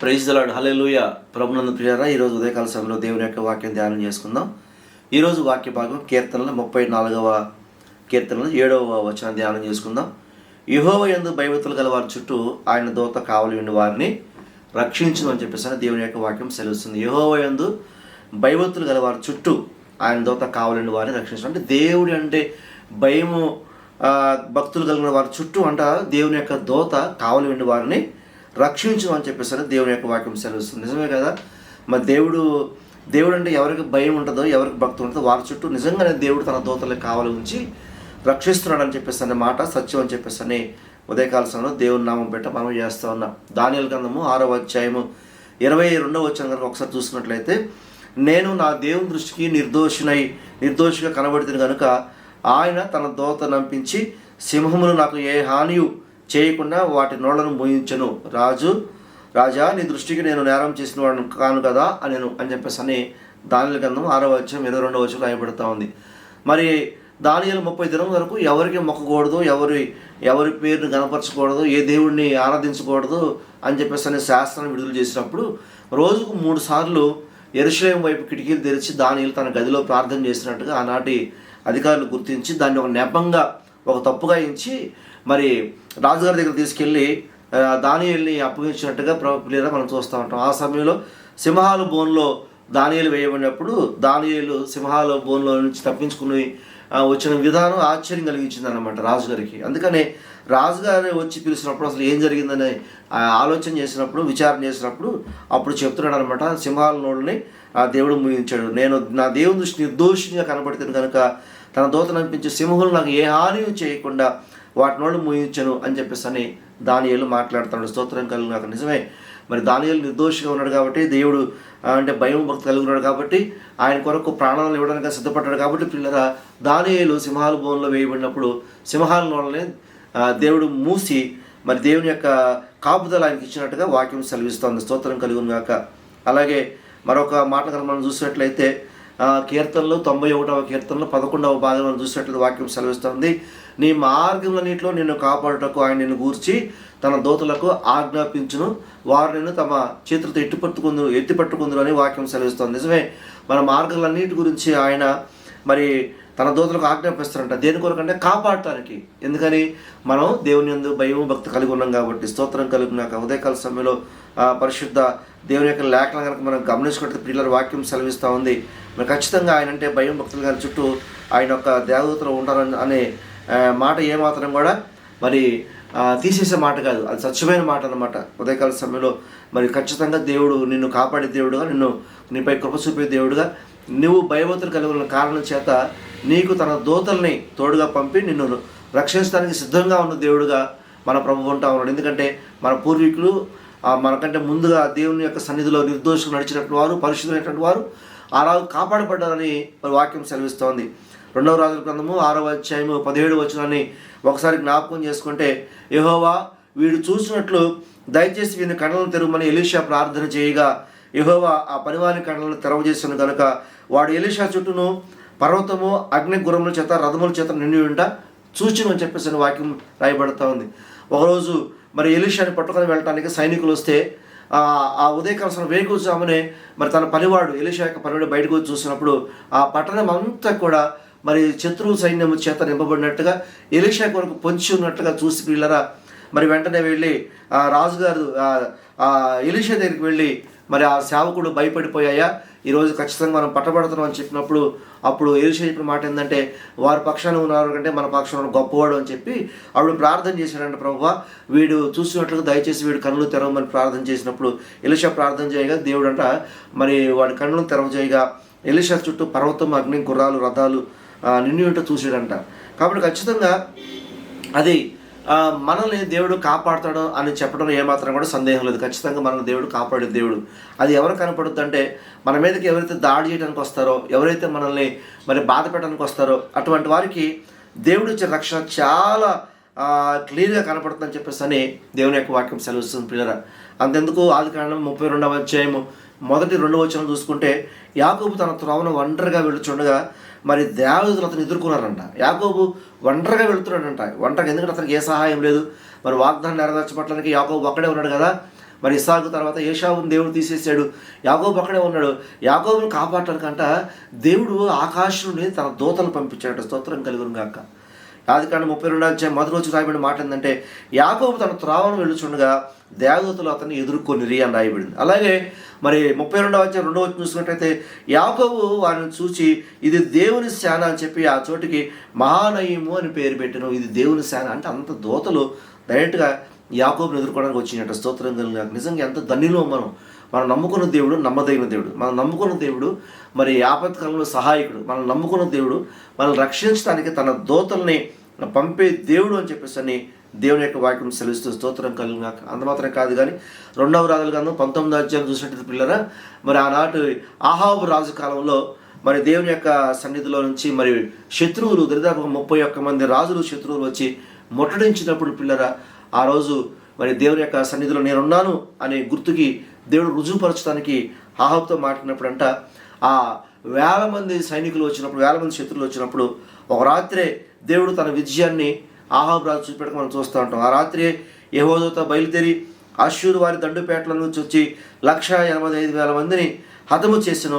Praise దలాడు హల్లెలూయ ప్రభునందు ప్రియారా ఈరోజు ఉదయకాల సమయంలో దేవుని యొక్క వాక్యం ధ్యానం చేసుకుందాం. ఈరోజు వాక్య భాగం కీర్తనలు ముప్పై నాలుగవ కీర్తనలు ఏడవ వచనం ధ్యానం చేసుకుందాం. యహోవ యందు భయభక్తులు గల వారి చుట్టూ ఆయన దోత కావలి ఉండి వారిని రక్షించును అని చెప్పేసి దేవుని యొక్క వాక్యం సెలవుస్తుంది. యహోవ యందు భయభక్తులు గల వారి చుట్టూ ఆయన దోత కావలిండి వారిని రక్షించడం అంటే దేవుడు అంటే భయము భక్తులు కలిగిన వారి చుట్టూ అంట దేవుని యొక్క దోత కావలి ఉండి వారిని రక్షించు అని చెప్పేసి దేవుని యొక్క వాక్యం సెలవుస్తుంది. నిజమే కదా? మరి దేవుడు దేవుడు అంటే ఎవరికి భయం ఉంటుందో ఎవరికి భక్తి ఉంటుందో వారి చుట్టూ నిజంగానే దేవుడు తన దోతలకు కావాలి ఉంచి రక్షిస్తున్నాడు అని చెప్పేసి అనే మాట సత్యం అని చెప్పేసి అని ఉదయకాల సమయంలో దేవుని నామం పెట్ట మనం చేస్తూ ఉన్నాం. దానియల గ్రంథము ఆరో అధ్యాయము ఇరవై రెండవ వచ్చిన కనుక ఒకసారి చూసుకున్నట్లయితే నేను నా దేవుని దృష్టికి నిర్దోషినై నిర్దోషిగా కనబడుతుంది కనుక ఆయన తన దోత నంపించి సింహములు నాకు ఏ హానియు చేయకుండా వాటి నోళ్ళను మోయించను. రాజు రాజా నీ దృష్టికి నేను నేరం చేసిన వాడు కాను కదా అని నేను అని చెప్పేసి అని దానిల గ్రంథం ఆరో వచ్చం ఇరవై రెండవ వచ్చం రాయబడుతూ ఉంది. మరి దానియలు ముప్పై దినం వరకు ఎవరికి మొక్కకూడదు ఎవరి ఎవరి పేరుని కనపరచకూడదు ఏ దేవుడిని ఆరాధించకూడదు అని చెప్పేసి అనే శాస్త్రాన్ని విడుదల చేసినప్పుడు రోజుకు మూడు సార్లు ఎరుషలేం వైపు కిటికీలు తెరిచి దానియలు తన గదిలో ప్రార్థన చేసినట్టుగా ఆనాటి అధికారులు గుర్తించి దాన్ని ఒక నెపంగా ఒక తప్పుగా ఇచ్చి మరి రాజుగారి దగ్గర తీసుకెళ్ళి దానియల్ని అప్పగించినట్టుగా లేదా మనం చూస్తూ ఉంటాం. ఆ సమయంలో సింహాల బోన్లో దానియలు వేయబడినప్పుడు దానియలు సింహాల బోన్లో నుంచి తప్పించుకుని వచ్చిన విధానం ఆశ్చర్యం కలిగించింది అనమాట రాజుగారికి. అందుకనే రాజుగారు వచ్చి పిలిచినప్పుడు అసలు ఏం జరిగిందని ఆ, ఆలోచన చేసినప్పుడు విచారణ చేసినప్పుడు అప్పుడు చెప్తున్నాడు అనమాట సింహాల నోళ్ళని ఆ దేవుడు ముగించాడు. నేను నా దేవుని దృష్టి నిర్దోషిగా కనబడుతుంది కనుక తన దోతను అనిపించే సింహులు నాకు ఏ హాని చేయకుండా వాటి నోళ్ళు ముగించను అని చెప్పేసి అని దానియలు మాట్లాడుతున్నాడు. స్తోత్రం కలిగి నాకు నిజమే. మరి దానియలు నిర్దోషిగా ఉన్నాడు కాబట్టి దేవుడు అంటే భయం భక్తి కలిగి ఉన్నాడు కాబట్టి ఆయన కొరకు ప్రాణాలను ఇవ్వడానికి సిద్ధపడ్డాడు కాబట్టి పిల్లల దానియలు సింహాల భవన్లో వేయబడినప్పుడు సింహాల నోళ్ళనే దేవుడు మూసి మరి దేవుని యొక్క కాపుదల ఆయనకి ఇచ్చినట్టుగా వాక్యం సెలవిస్తోంది. స్తోత్రం కలిగి గాక. అలాగే మరొక మాట కనుక మనం చూసినట్లయితే కీర్తనలు తొంభై ఒకటవ కీర్తనలో పదకొండవ భాగంలో చూసినట్లయితే వాక్యం సెలవిస్తుంది. నీ మార్గములన్నింటిలో నిన్ను కాపాడుటకు ఆయన నిన్ను గూర్చి తన దోతలకు ఆజ్ఞాపించును. వారు నిన్ను తమ చేతులతో ఎట్టి పట్టుకుందు ఎత్తి అని వాక్యం సెలవిస్తుంది. నిజమే మన మార్గాలన్నిటి గురించి ఆయన మరి తన దోతలకు ఆజ్ఞాపిస్తారంట. దేని కొరకంటే కాపాడటానికి. ఎందుకని? మనం దేవుని యందు భయం భక్తి కలిగి ఉన్నాం కాబట్టి స్తోత్రం కలిగినాక ఉదయకాల సమయంలో పరిశుద్ధ దేవుని యొక్క లేఖన కనుక మనం గమనించుకుంటే పిల్లల వాక్యం సెలవిస్తూ ఉంది. మరి ఖచ్చితంగా ఆయన అంటే భయం భక్తులు గారి చుట్టూ ఆయన యొక్క దేవదూతలు ఉంటారని అనే మాట ఏమాత్రం కూడా మరి తీసేసే మాట కాదు. అది స్వచ్ఛమైన మాట అనమాట ఉదయకాల సమయంలో మరి ఖచ్చితంగా దేవుడు నిన్ను కాపాడే దేవుడుగా నిన్ను నీపై కృప చూపే దేవుడుగా నువ్వు భయభక్తులు కలిగి ఉన్న కారణం చేత నీకు తన దూతల్ని తోడుగా పంపి నిన్ను రక్షించడానికి సిద్ధంగా ఉన్న దేవుడుగా మన ప్రభు ఉంటా ఉన్నాడు. ఎందుకంటే మన పూర్వీకులు మనకంటే ముందుగా దేవుని యొక్క సన్నిధిలో నిర్దోషం నడిచినటువంటి వారు పరిశుద్ధమైనటువంటి వారు అలాగ కాపాడబడ్డారని మరి వాక్యం సెలవిస్తోంది. రెండవ రాజుల గ్రంథము ఆరవ అధ్యాయము పదిహేడు వచనాన్ని ఒకసారి జ్ఞాపకం చేసుకుంటే యహోవా వీడు చూసినట్లు దయచేసి వీని కళ్ళను తెరవమని ఎలీషా ప్రార్థన చేయగా యహోవా ఆ పనివాని కళ్ళను తెరవజేసాను కనుక వాడు ఎలీషా చుట్టూను పర్వతము అగ్ని గురముల చేత రథముల చేత నిండి ఉంట చూచును అని చెప్పేసి వాక్యం రాయబడతా ఉంది. ఒకరోజు మరి ఎలీషాని పట్టుకొని వెళ్ళటానికి సైనికులు వస్తే ఆ ఆ ఉదయకాల సమయం మరి తన పనివాడు ఎలీషా యొక్క పనివాడు బయటకు వచ్చి చూసినప్పుడు ఆ పట్టణం అంతా కూడా మరి శత్రువు సైన్యం చేత నింపబడినట్టుగా ఎలిషా కొరకు పొంచి ఉన్నట్టుగా చూసి పిల్లరా మరి వెంటనే వెళ్ళి ఆ రాజుగారు ఎలిషా దగ్గరికి వెళ్ళి మరి ఆ సేవకుడు భయపడిపోయాయా? ఈరోజు ఖచ్చితంగా మనం పట్టబడుతున్నాం అని చెప్పినప్పుడు అప్పుడు ఎలిషా చెప్పిన మాట ఏంటంటే వారి పక్షాన ఉన్నారు కంటే మన పక్షాన గొప్పవాడు అని చెప్పి ఆవిడ ప్రార్థన చేశాడంట ప్రభు వీడు చూసినట్లుగా దయచేసి వీడు కన్నులు తెరవమని ప్రార్థన చేసినప్పుడు ఎలిషా ప్రార్థన చేయగా దేవుడు అంట మరి వాడి కన్నులు తెరవ చేయగా ఎలిషా చుట్టూ పర్వతం అగ్ని గుర్రాలు రథాలు నిన్ను నిండి చూసాడంట కాబట్టి ఖచ్చితంగా అది మనల్ని దేవుడు కాపాడుతాడు అని చెప్పడం ఏమాత్రం కూడా సందేహం లేదు. ఖచ్చితంగా మనల్ని దేవుడు కాపాడే దేవుడు. అది ఎవరు కనపడుద్ది అంటే మన మీదకి ఎవరైతే దాడి చేయడానికి వస్తారో ఎవరైతే మనల్ని మరి బాధ పెట్టడానికి వస్తారో అటువంటి వారికి దేవుడు ఇచ్చే రక్షణ చాలా క్లియర్గా కనపడుతుందని చెప్పేసి అని దేవుని యొక్క వాక్యం సెలవుస్తుంది పిల్లరా అంతెందుకు ఆది కారణం ముప్పై రెండవ అధ్యాయము మొదటి రెండు వచనం చూసుకుంటే యాకూబు తన త్రోవను ఒంటరిగా వెళుచుండగా మరి దేవదూతలు అతను ఎదుర్కొన్నారంట. యాకోబు ఒంటరిగా వెళుతున్నాడంట. ఒంటరిగా ఎందుకంటే అతనికి ఏ సహాయం లేదు. మరి వాగ్దానం నెరవేర్చబట్టడానికి యాకోబు ఒక్కడే ఉన్నాడు కదా. మరి ఇసాకు తర్వాత ఏషావుని దేవుడు తీసేసాడు యాగోబు అక్కడే ఉన్నాడు. యాగోబుని కాపాడటానికంట దేవుడు ఆకాశం నుండి తన దూతలు పంపించాడు స్తోత్రం కలుగును గాక. ఆదికాండ ముప్పై రెండు అధ్యాయం మొదటి రోజు రాయబడిన మాట ఏంటంటే యాకోబు తన త్రావను వెళ్ళుచుండగా దేవదూతలు అతన్ని ఎదుర్కొనిరి అని రాయబడింది. అలాగే మరి ముప్పై రెండవ అధ్యాయం రెండవ చూసుకున్నట్టయితే యాకోబు వారిని చూచి ఇది దేవుని శాన అని చెప్పి ఆ చోటికి మహానయము అని పేరు పెట్టిన ఇది దేవుని శాన. అంటే అంత దూతలు డైరెక్ట్గా యాకోబుని ఎదుర్కోవడానికి వచ్చినట్టు స్తోత్రం కలిగిన నిజంగా ఎంత ధన్యులో మనం. మనం నమ్ముకున్న దేవుడు నమ్మదగిన దేవుడు. మనం నమ్ముకున్న దేవుడు మరి ఆపత్కాలంలో సహాయకుడు. మనం నమ్ముకున్న దేవుడు మనల్ని రక్షించడానికి తన దోతల్ని పంపే దేవుడు అని చెప్పేసి అని దేవుని యొక్క వాక్యం సెలవిస్తూ స్తోత్రం కలిగినాక అంత మాత్రం కాదు కానీ రెండవ రాజుల గ్రంథం పంతొమ్మిది అధ్యాయం చూసినట్టు పిల్లరా మరి ఆనాటి ఆహాబు రాజు కాలంలో మరి దేవుని యొక్క సన్నిధిలో నుంచి మరి శత్రువులు దరిదాపు ముప్పై ఒక్క మంది రాజులు శత్రువులు వచ్చి ముట్టడించినప్పుడు పిల్లరా ఆ రోజు మరి దేవుని యొక్క సన్నిధిలో నేనున్నాను అనే గుర్తుకి దేవుడు రుజువుపరచడానికి ఆహాబ్తో అంట ఆ వేల మంది సైనికులు వచ్చినప్పుడు వేల మంది శత్రువులు వచ్చినప్పుడు ఒక రాత్రే దేవుడు తన విజయాన్ని ఆహాబ్ రాజు చూపెట్టక మనం చూస్తూ ఉంటాం. ఆ రాత్రి యహోదతో బయలుదేరి అశ్షూరు వారి దండుపేటల నుంచి వచ్చి లక్ష ఎనభై ఐదు వేల మందిని హతము చేసిన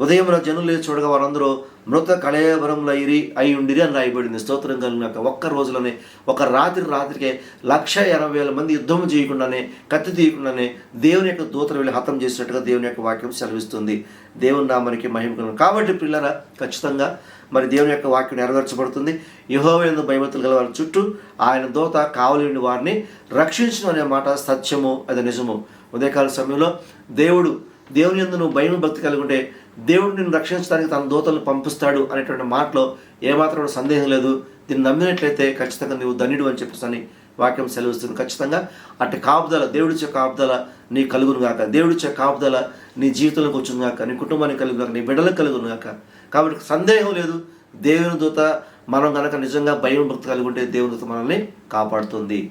ఉదయంలో జనులు చూడగా వారందరూ మృత కళేవరంలో ఇరి అయి ఉండిరి అని రాయబడింది. స్తోత్రం కలిగినాక ఒక్క రోజులోనే ఒక రాత్రి రాత్రికే లక్ష ఇరవై వేల మంది యుద్ధం చేయకుండానే కత్తి తీయకుండానే దేవుని యొక్క దూతలు వెళ్ళి హతం చేసినట్టుగా దేవుని యొక్క వాక్యం సెలవిస్తుంది. దేవుని నామానికి మహిమ కాబట్టి పిల్లల ఖచ్చితంగా మరి దేవుని యొక్క వాక్యం నెరవేర్చబడుతుంది. యహోవేందు భయమతులు గల వారి చుట్టూ ఆయన దూత కావలేని వారిని రక్షించడం అనే మాట సత్యము అది నిజము. ఉదయకాల సమయంలో దేవుడు దేవుని ఎందు నువ్వు భయం భక్తి కలిగి ఉంటే దేవుడు నిన్ను రక్షించడానికి తన దూతలను పంపిస్తాడు అనేటువంటి మాటలో ఏమాత్రం సందేహం లేదు. దీన్ని నమ్మినట్లయితే ఖచ్చితంగా నువ్వు ధన్యుడు అని చెప్పేసి వాక్యం సెలవిస్తుంది. ఖచ్చితంగా అటు కాపుదల దేవుడిచ్చే కాపుదల నీ కలుగును గాక. దేవుడిచ్చే కాపుదల నీ జీవితంలోకి వచ్చును గాక. నీ కుటుంబానికి కలుగును గాక. నీ బిడ్డలకు కలుగును గాక. కాబట్టి సందేహం లేదు. దేవుని దూత మనం కనుక నిజంగా భయం భక్తి కలిగి ఉంటే దేవుని దూత మనల్ని కాపాడుతుంది.